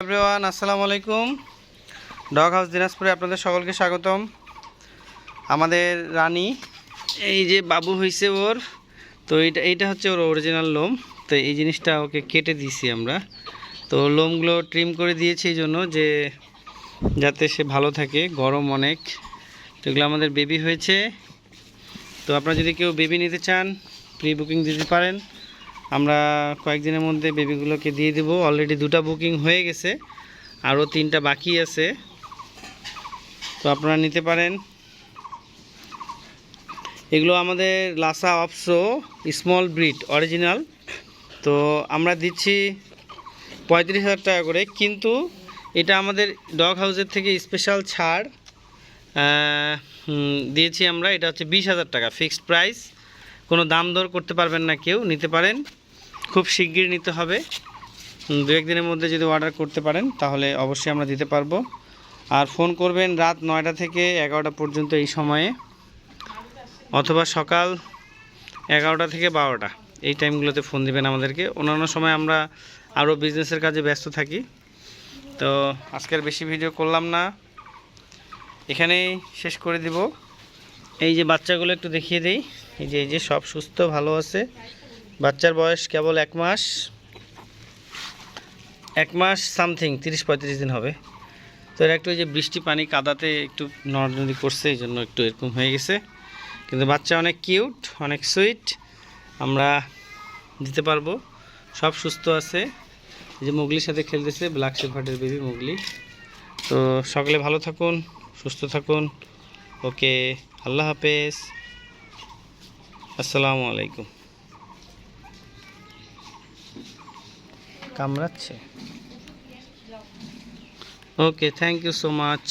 Everyone, আসসালামু আলাইকুম। Dog house দিনাজপুরে আপনাদের সকলকে স্বাগতম। আমাদের রানী, এই যে বাবু হয়েছে ওর, তো এইটা এইটা হচ্ছে ওর অরিজিনাল লোম। তো এই জিনিসটা ওকে কেটে দিয়েছি আমরা। তো লোমগুলো ট্রিম করে দিয়েছি এই জন্য যে যাতে সে ভালো থাকে, গরম অনেক। তো এগুলো আমাদের বেবি হয়েছে। তো আপনারা যদি কেউ বেবি নিতে চান প্রি বুকিং দিতে পারেন। আমরা কয়েকদিনের মধ্যে বেবিগুলোকে দিয়ে দেবো। অলরেডি দুটা বুকিং হয়ে গেছে, আরও তিনটা বাকি আছে। তো আপনারা নিতে পারেন। এগুলো আমাদের Lhasa Apso small breed original তো আমরা দিচ্ছি পঁয়ত্রিশ হাজার টাকা করে, কিন্তু এটা আমাদের ডগ হাউসের থেকে স্পেশাল ছাড়। দিয়েছি আমরা, এটা হচ্ছে বিশ হাজার টাকা। ফিক্সড প্রাইস কোনো দাম দর করতে পারবেন না কেউ, নিতে পারেন। খুব শিগগির নিতে হবে। দু একদিনের মধ্যে যদি অর্ডার করতে পারেন, তাহলে অবশ্যই আমরা দিতে পারব। আর ফোন করবেন রাত নয়টা থেকে এগারোটা পর্যন্ত এই সময়ে, অথবা সকাল এগারোটা থেকে বারোটা। এই টাইমগুলোতে ফোন দিবেন আমাদেরকে। অন্যান্য সময় আমরা আরও বিজনেসের কাজে ব্যস্ত থাকি। তো আজকের বেশি ভিডিও করলাম না। এখানেই শেষ করে দিব। এই যে বাচ্চাগুলো একটু দেখিয়ে দিই। এই যে এই যে সব সুস্থ, ভালো আছে। বাচ্চার বয়স কেবল এক মাস। এক মাস সামথিং, তিরিশ পঁয়ত্রিশ দিন হবে। তো এরা একটু ওই যে বৃষ্টি পানি কাদাতে একটু নড়নড়ি করছে, এই জন্য একটু এরকম হয়ে গেছে। কিন্তু বাচ্চা অনেক কিউট, অনেক সুইট। আমরা দিতে পারব। সব সুস্থ আছে। এই যে মুগলির সাথে খেলতেছে, ব্ল্যাক শেফার্ডের বেবি মুগলি। তো সকলে ভালো থাকুন, সুস্থ থাকুন। ওকে, আল্লাহ হাফেজ। আসসালামু আলাইকুম। কামড়াচ্ছে okay thank you so much